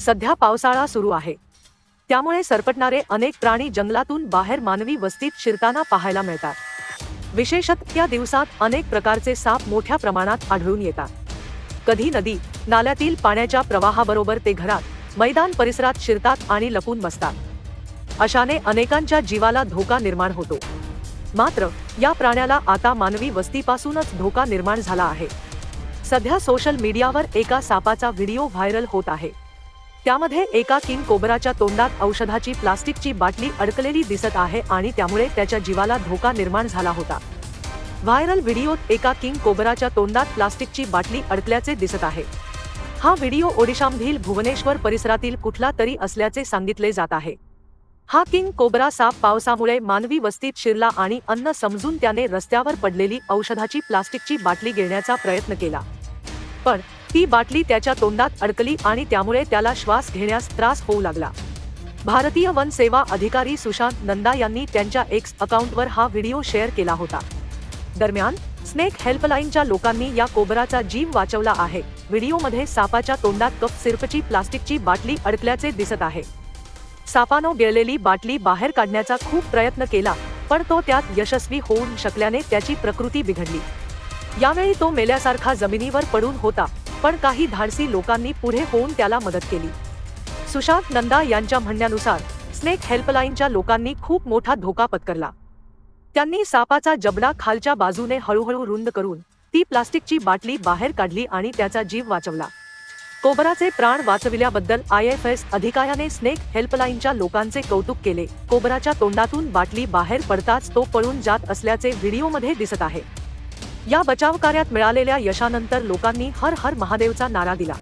सध्या पावसाळा सुरू आहे. त्यामुळे सरपटणारे अनेक प्राणी जंगलातून बाहेर मानवी वस्तीत शिरताना पाहायला मिळतात. विशेषत त्या दिवसात अनेक प्रकारचे साप मोठ्या प्रमाणात आढळून येतात. कधी नदी नाल्यातील पाण्याच्या प्रवाहाबरोबर ते घरात मैदान परिसरात शिरतात आणि लपून बसतात. अशाने अनेकांच्या जीवाला धोका निर्माण होतो. मात्र या प्राण्याला आता मानवी वस्तीपासूनच धोका निर्माण झाला आहे. सध्या सोशल मीडियावर एका सापाचा व्हिडिओ व्हायरल होत आहे. त्यामध्ये एका किंग कोबराच्या तोंडात औषधाची प्लास्टिकची बाटली अडकलेली दिसत आहे आणि त्यामुळे त्याच्या जीवाला धोका निर्माण झाला होता. व्हायरल व्हिडिओत एका किंग कोबराच्या तोंडात प्लास्टिकची बाटली अडकल्याचे दिसत आहे. हा व्हिडिओ ओडिशामधील भुवनेश्वर परिसरातील कुठला तरी असल्याचे सांगितले जात आहे. हा किंग कोबरा साप पावसामुळे मानवी वस्तीत शिरला आणि अन्न समजून त्याने रस्त्यावर पडलेली औषधाची प्लास्टिकची बाटली गिळण्याचा प्रयत्न केला. पण ती बाटली त्याच्या तोंडात अडकली आणि त्यामुळे त्याला श्वास घेण्यास त्रास होऊ लागला. भारतीय वन सेवा अधिकारी सुशांत नंदा यांनी त्यांच्या एक्स अकाउंटवर हा व्हिडिओ शेअर केला होता. दरम्यान स्नेक हेल्पलाईनच्या लोकांनी या कोबराचा जीव वाचवला आहे. व्हिडिओमध्ये सापाच्या तोंडात कफ सिर्फची प्लास्टिकची बाटली अडकल्याचे दिसत आहे. सापानं गिळलेली बाटली बाहेर काढण्याचा खूप प्रयत्न केला पण तो त्यात यशस्वी होऊ शकल्याने त्याची प्रकृती बिघडली. यावेळी तो मेल्यासारखा जमिनीवर पडून होता. पण काही धाडसी लोकांनी पुढे होऊन त्याला मदत केली. सुशांत नंदा यांच्या म्हणण्यानुसार स्नेक हेल्पलाईनच्या लोकांनी खूप मोठा धोका पत्करला. त्यांनी सापाचा जबडा खालच्या बाजूने हळूहळू रुंद करून ती प्लास्टिकची बाटली बाहेर काढली आणि त्याचा जीव वाचवला. कोबराचे प्राण वाचविल्याबद्दल आय एफ एस अधिकाऱ्याने स्नेक हेल्पलाईनच्या लोकांचे कौतुक केले. कोबराच्या तोंडातून बाटली बाहेर पडताच तो पळून जात असल्याचे व्हिडिओमध्ये दिसत आहे. या बचाव कार्यात मिळालेल्या यशानंतर लोकांनी हर हर महादेवचा नारा दिला.